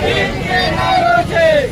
Doctor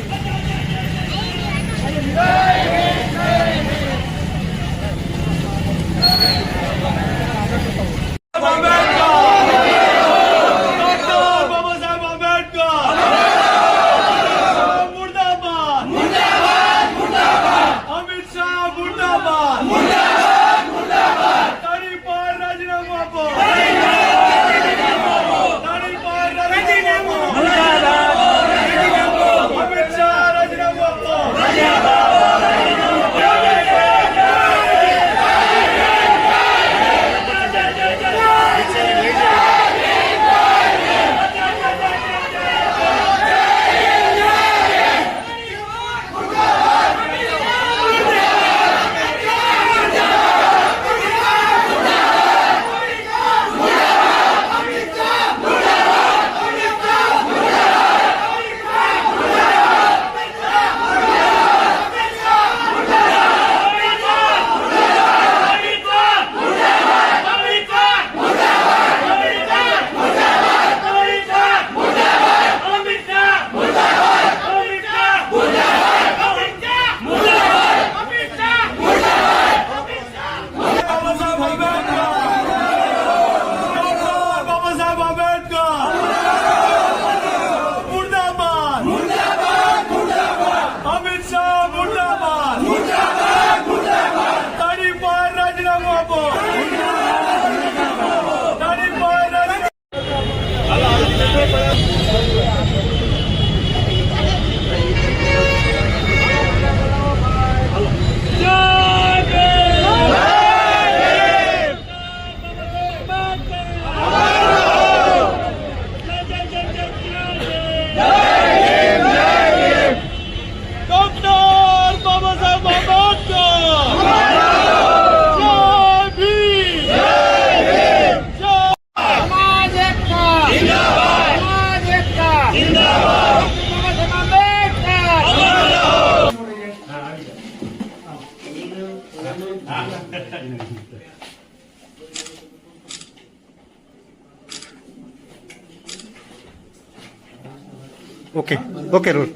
okay okay role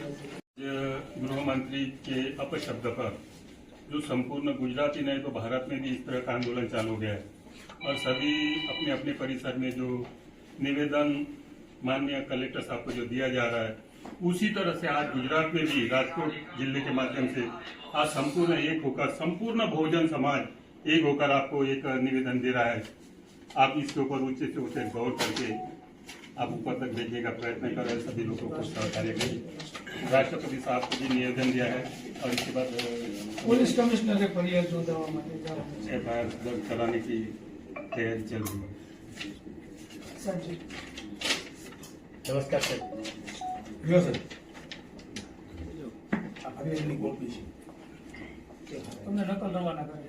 गृह मंत्री के अपशब्द पर जो संपूर्ण गुजरात ही नहीं तो भारत में भी इस तरह का आंदोलन चालू हो गया है। और सभी अपने अपने परिसर में जो निवेदन माननीय कलेक्टर साहब को जो दिया जा रहा है, उसी तरह से आज गुजरात में भी, राजकोट ज़िले के माध्यम से, आज संपूर्ण एक होकर, संपूर्ण बहुजन समाज एक होकर आपको एक निवेदन दे रहा है। आप इसके ऊपर ऊँचे से ऊँचे गौर करके आप ऊपर तक भेजने का प्रयत्न कर रहे हैं सभी लोगों को सहकार्य करिए राष्ट्रपति साहब को भी निवेदन दिया है और इसके बाद પોલીસ કમિશનરે ફરિયાદ નોંધાવવા માટે જણાવ્યું છે. एफ आई आर दर्ज कराने की तैयारी चल रही है સાહેબજી, नमस्कार सर લ્યો સર. તમને નકલ રવાના કરે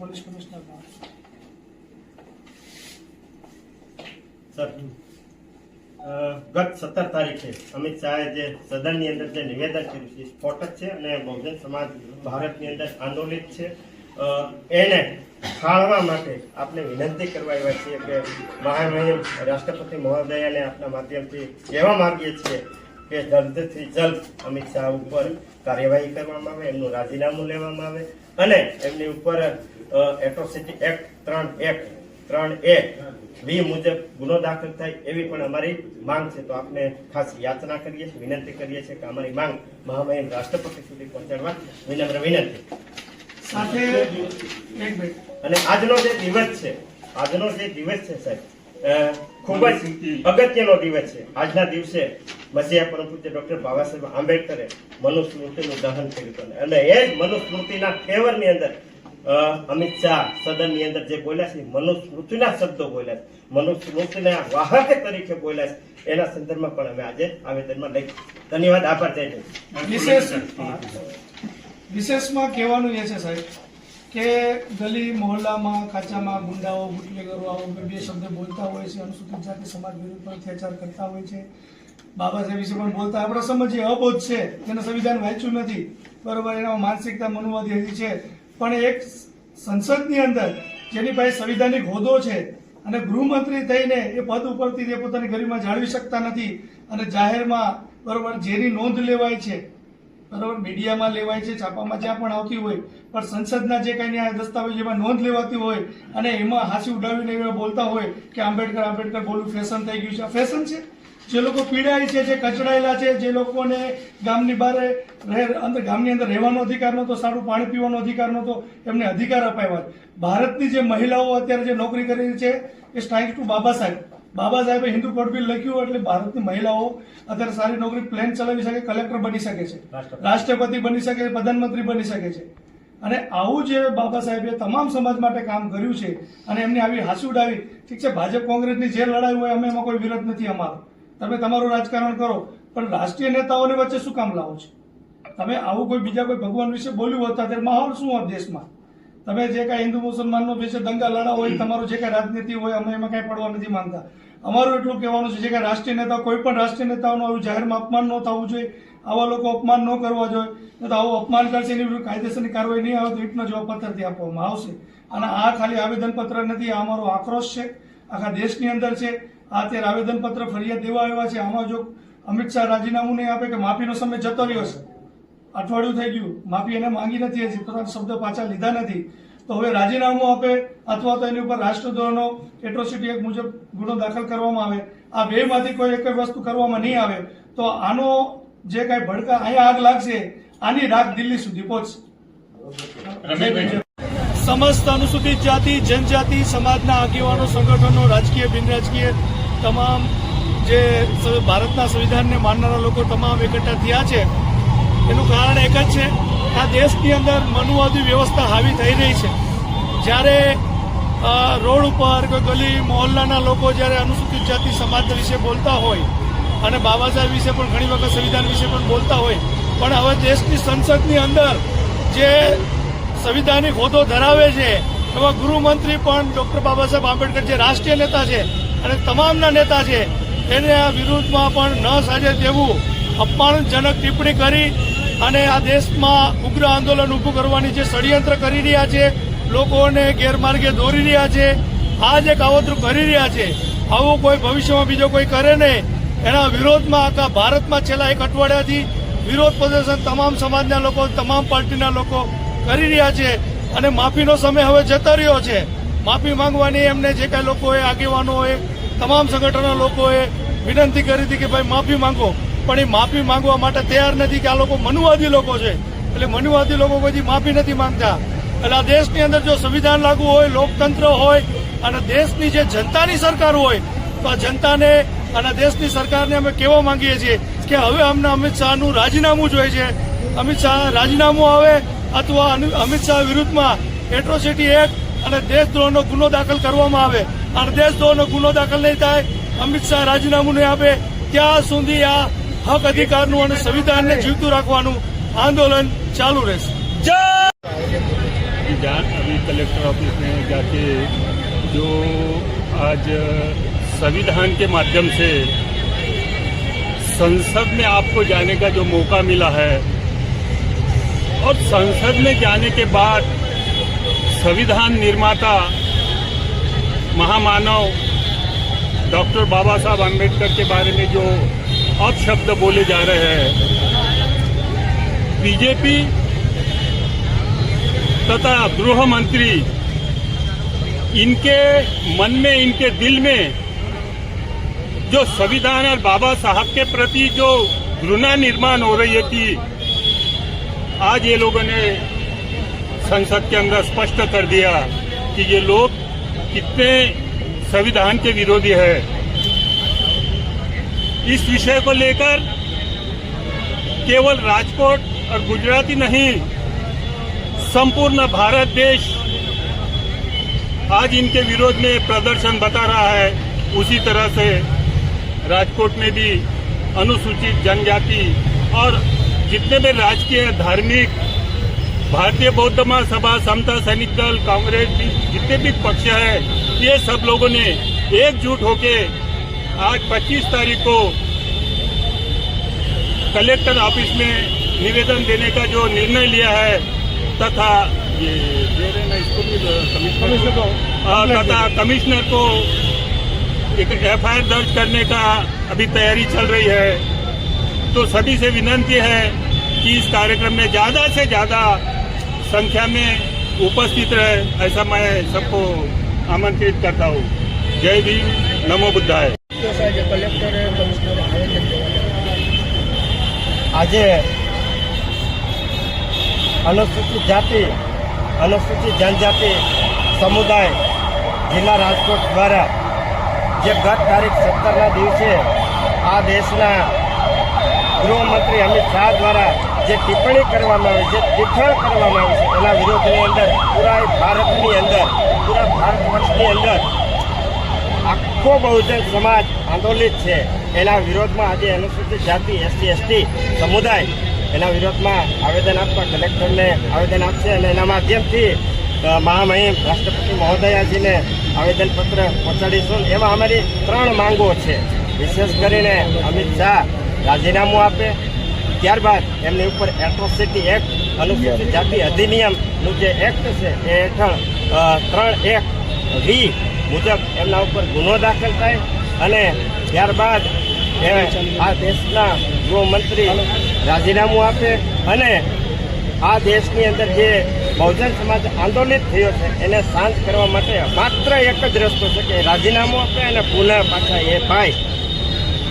પોલીસ કમિશનરના ગત સત્તર તારીખે અમિત શાહે જે સદનની અંદર જે નિવેદન કર્યું છે સ્ફોટક છે અને બહુજન સમાજ ભારતની અંદર આંદોલિત છે. એને ખાળવા માટે આપણે વિનંતી કરવા આવ્યા છીએ કે મહામહિમ રાષ્ટ્રપતિ મહોદયાને આપના માધ્યમથી કહેવા માંગીએ છીએ કે જલ્દથી જલ્દ અમિત શાહ ઉપર કાર્યવાહી કરવામાં આવે, એમનું રાજીનામું લેવામાં આવે અને એમની ઉપર એટ્રોસિટી એક્ટ ત્રણ એક, ત્રણ એ વી મુજબ ગુનો દાખલ થાય એવી પણ અમારી માંગ છે. તો આપને ખાસ યાચના કરીએ છીએ વિનંતી કરીએ છીએ કે અમારી માંગ મહામહિમ રાષ્ટ્રપતિ સુધી પહોંચાડવા વિનમ્ર વિનંતી. સાથે અને આજનો જે દિવસ છે આજનો જે દિવસ છે સાહેબ ખૂબ જ અગત્યનો દિવસ છે. આજના દિવસે મસીહા પરમ પૂજ્ય ડોક્ટર બાબા સાહેબ આંબેડકરે મનુસ્મૃતિનું દહન કર્યું હતું. અને એ જ મનુસ્મૃતિના ફેવરની અંદર અમિત શાહ સદનની અંદર જે બોલ્યા છે, મનુસ્મૃતિના શબ્દો બોલ્યા છે. મનુસ્મૃતિના વાહક તરીકે બોલ્યા છે. એના સંદર્ભમાં પણ અમે આજે આવેદનમાં લઈ ધન્યવાદ, આભાર, જય વિશેષ વિશેષમાં કહેવાનું એ છે, સાહેબ, કે ગલી, મોહલ્લામાં, કાચામાં ગુંડાઓ બુટલેગરો આવો બે શબ્દ બોલતા હોય છે. અનુસૂચિત જાતિ સમાજ વિરુદ્ધ પણ અત્યાચાર કરતા હોય છે. બાબા સાહેબ વિશે પણ બોલતા આપણે સમજીએ અબોધ છે. તેને સંવિધાન વાંચ્યું નથી. બરોબર, એનામાં માનસિકતા મનોવાદી હજી છે. પણ એક સંસદની અંદર જેની પાસે સંવિધાનિક હોદ્દો છે અને ગૃહમંત્રી થઈને એ પદ ઉપરથી તે પોતાની ગરિમા જાળવી શકતા નથી અને જાહેરમાં બરોબર જેની નોંધ લેવાય છે, બરોબર મીડિયામાં લેવાય છે, છાપામાં જ્યાં પણ આવતી હોય, પણ સંસદના જે કંઈ આ દસ્તાવેજોમાં નોંધ લેવાતી હોય અને એમાં હાંસી ઉડાવીને એવા બોલતા હોય કે આંબેડકર આંબેડકર બોલવું ફેશન થઈ ગયું છે. આ ફેશન છે? જે લોકો પીડાય છે જે કચડાયેલા છે જે લોકોને ગામની બહાર રહે અંદર ગામની અંદર રહેવાનો અધિકાર નહોતો સારું પાણી પીવાનો અધિકાર નહોતો એમને અધિકાર અપાવ્યા ભારતની જે મહિલાઓ અત્યારે જે નોકરી કરી રહી છે એ સ્ટ્રાઇક ટુ બાબા સાહેબ. બાબા સાહેબે હિન્દુ કોડ બિલ લખ્યું એટલે ભારતની મહિલાઓ અત્યારે સારી નોકરી પ્લેન ચલાવી શકે કલેક્ટર બની શકે છે. રાષ્ટ્રપતિ. બની શકે છે પ્રધાનમંત્રી બની શકે છે. અને આવું જે બાબા સાહેબે તમામ સમાજ માટે કામ કર્યું છે અને એમની આવી હાંસી ઉડાવી ઠીક છે ભાજપ કોંગ્રેસની જે લડાઈ હોય અમે એમાં કોઈ વિરોધ નથી અમારો. તમે તમારું રાજકારણ કરો, પણ રાષ્ટ્રીય નેતાઓની વચ્ચે શું કામ લાવો છો? તમે આવું કોઈ બીજા કોઈ ભગવાન વિશે બોલ્યું હોત, ત્યારે માહોલ શું હોત દેશમાં? તમે જે કાંઈ હિન્દુ મુસલમાનનો વિશે દંગા લડા હોય, તમારું જે કાંઈ રાજનીતિ હોય, અમે એમાં કાંઈ પડવા નથી માંગતા. અમારું એટલું કહેવાનું છે જે કાંઈ રાષ્ટ્રીય નેતા, કોઈ પણ રાષ્ટ્રીય નેતાઓનું આવું જાહેરમાં અપમાન ન થવું જોઈએ. આવા લોકો અપમાન ન કરવા જોઈએ. તો આવું અપમાન કરશે એની વિરુદ્ધ કાયદેસરની કાર્યવાહી નહીં આવે તો ઈટનો જવાબ પત્રથી આપવામાં આવશે. અને આ ખાલી આવેદનપત્ર નથી, આ અમારો આક્રોશ છે. આખા દેશની અંદર છે. આ અત્યારે આવેદનપત્ર ફરિયાદ દેવા આવ્યા છે. આમાં જો અમિત શાહ રાજીનામું નહીં આપે કે માફીનો સમય જતો રહ્યો છે. અઠવાડિયું થઈ ગયું. માફી એને માંગી નથી હજી. પોતાના શબ્દ પાછા લીધા નથી. તો હવે રાજીનામું આપે અથવા તો એની ઉપર રાષ્ટ્રદ્રોહનો એટ્રોસિટી એક મુજબ ગુનો દાખલ કરવામાં આવે. આ બે માંથી કોઈ એક વસ્તુ કરવામાં નહીં આવે. તો આનો જે કાંઈ ભડકા અહીંયા આગ લાગશે આની રાખ દિલ્હી સુધી પહોંચશે. સમસ્ત અનુસૂચિત જાતિ જનજાતિ સમાજના આગેવાનો સંગઠનો રાજકીય બિન રાજકીય તમામ જે ભારતના સંવિધાનને માનનારા લોકો તમામ એકઠા થયા છે. એનું કારણ એક જ છે, આ દેશની અંદર મનુવાદી વ્યવસ્થા હાવી થઈ રહી છે. જ્યારે રોડ ઉપર કે ગલી, મોહલ્લાના લોકો જ્યારે અનુસૂચિત જાતિ સમાજ વિશે બોલતા હોય અને બાબા સાહેબ વિશે પણ ઘણી વખત સંવિધાન વિશે પણ બોલતા હોય, પણ હવે દેશની સંસદની અંદર જે સંવિધાનિક હોદ્દો ધરાવે છે, એવા ગૃહમંત્રી પણ ડૉક્ટર બાબા સાહેબ આંબેડકર જે રાષ્ટ્રીય નેતા છે અને તમામના નેતા છે, એને આ વિરુદ્ધમાં પણ ન સાજે તેવું અપમાનજનક ટિપ્પણી કરી અને આ દેશમાં ઉગ્ર આંદોલન ઊભું કરવાની જે ષડયંત્ર કરી રહ્યા છે, લોકોને ગેરમાર્ગે દોરી રહ્યા છે આ જે કાવતરું કરી રહ્યા છે, આવું કોઈ ભવિષ્યમાં બીજો કોઈ કરે નહીં. એના વિરોધમાં આખા ભારતમાં છેલ્લા એક અઠવાડિયાથી વિરોધ પ્રદર્શન તમામ સમાજના લોકો, તમામ પાર્ટીના લોકો કરી રહ્યા છે અને માફીનો સમય હવે જતો રહ્યો છે. માફી માંગવાની એમને જે કાંઈ લોકોએ આગેવાનોએ તમામ સંગઠનના લોકોએ વિનંતી કરી હતી કે ભાઈ માફી માંગો. પણ એ માફી માંગવા માટે તૈયાર નથી કે આ લોકો મનુવાદી લોકો છે. એટલે મનુવાદી લોકો પછી માફી નથી માંગતા. એટલે આ દેશની અંદર જો સંવિધાન લાગુ હોય, લોકતંત્ર હોય, અને દેશની જે જનતાની સરકાર હોય, તો આ જનતાને અને દેશની સરકારને અમે કહેવા માંગીએ છીએ કે હવે અમને અમિત શાહનું રાજીનામું જોઈએ છે. અમિત શાહ રાજીનામું આવે અથવા અમિત શાહ વિરુદ્ધમાં એટ્રોસિટી એક્ટ અને દેશદ્રોહનો ગુનો દાખલ કરવામાં આવે અને દેશદ્રોહનો ગુનો દાખલ નહીં થાય અમિત શાહ રાજીનામું નહીં આપે ત્યાં સુધી આ હક અધિકારનું અને સંવિધાનને જીવતું રાખવાનું આંદોલન ચાલુ રહેશે अभी जा अभी कलेक्टर ऑफिस में जाके जो आज संविधान के माध्यम से संसद में आपको जाने का जो मौका मिला है और संसद में जाने के बाद संविधान निर्माता महामानव डॉक्टर बाबा साहब आम्बेडकर के बारे में जो अपशब्द बोले जा रहे हैं, बीजेपी तथा गृह मंत्री, इनके मन में, इनके दिल में जो संविधान और बाबा साहब के प्रति जो घृणा निर्माण हो रही थी आज ये लोगों ने संसद के अंदर स्पष्ट कर दिया कि ये लोग कितने संविधान के विरोधी है। इस विषय को लेकर केवल राजकोट और गुजराती नहीं, संपूर्ण भारत देश आज इनके विरोध में प्रदर्शन बता रहा है। उसी तरह से राजकोट में भी अनुसूचित जनजाति और जितने भी राजकीय, धार्मिक भारतीय बौद्ध महासभा समता सैनिक दल कांग्रेस जितने भी पक्ष है ये सब लोगों ने एकजुट होके आज 25 तारीख को कलेक्टर ऑफ़िस में निवेदन देने का जो निर्णय लिया है तथा ये दे रहे ना इसको भी कमिश्नर को तथा कमिश्नर को एक एफ़ दर्ज करने का अभी तैयारी चल रही है। तो सभी से विनंती है कि इस कार्यक्रम में ज़्यादा से ज़्यादा संख्या में उपस्थित रहे ऐसा मैं सबको आमंत्रित करता हूँ जय भीम नमो बुद्धाय આજે અનુસૂચિત જાતિ અનુસૂચિત જનજાતિ સમુદાય જિલ્લા રાજકોટ દ્વારા જે ગત તારીખ સત્તરના દિવસે આ દેશના ગૃહમંત્રી અમિત શાહ દ્વારા જે ટિપ્પણી કરવામાં આવે છે ટિપ્પણ કરવામાં આવે છે, એના વિરોધની અંદર પૂરા ભારતની અંદર, પૂરા ભારત વર્ષની અંદર આખો બહુજન સમાજ આંદોલિત છે. એના વિરોધમાં આજે અનુસૂચિત જાતિ એસટી એસટી સમુદાય એના વિરોધમાં આવેદન આપવા કલેક્ટરને આવેદન આપશે અને એના માધ્યમથી મહામહિમ રાષ્ટ્રપતિ મહોદયાજીને આવેદનપત્ર પહોંચાડીશું. એવા અમારી ત્રણ માંગો છે. વિશેષ કરીને અમિત શાહ રાજીનામું આપે ત્યારબાદ એમની ઉપર એટ્રોસિટી એક્ટ અનુસૂચિત જાતિ અધિનિયમનું જે એક્ટ છે એ હેઠળ ત્રણ એક વી મુજબ એમના ઉપર ગુનો દાખલ થાય અને ત્યારબાદ એ આ દેશના ગૃહમંત્રી રાજીનામું આપે અને આ દેશની અંદર જે બહુજન સમાજ આંદોલિત થયો છે એને શાંત કરવા માટે માત્ર એક જ રસ્તો છે કે રાજીનામું આપે અને પુનઃ પાછા એ ભાઈ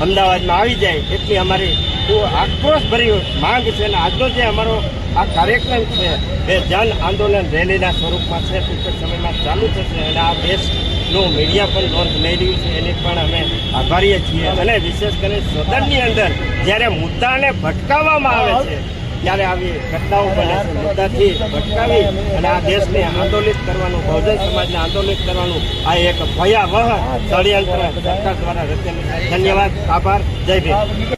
અમદાવાદમાં આવી જાય એટલી અમારી આક્રોશ ભરી માંગ છે અને આજનો જે અમારો આ કાર્યક્રમ છે, એ જન આંદોલન રેલીના સ્વરૂપમાં છે, ટૂંક સમયમાં ચાલુ થશે અને આ દેશનું મીડિયા પણ નોંધ લઈ રહ્યું છે, એની પણ અમે આભારીએ છીએ. અને વિશેષ કરીને સદનની અંદર જ્યારે મુદ્દાને ભટકાવવામાં આવે છે, ત્યારે આવી ઘટનાઓ બને છે. મુદ્દાથી ભટકાવી અને આ દેશને આંદોલિત કરવાનું, બહુજન સમાજને આંદોલિત કરવાનું આ એક ભયાવહ ષડયંત્ર સરકાર દ્વારા રચેલું ધન્યવાદ, આભાર, જય ભીમ.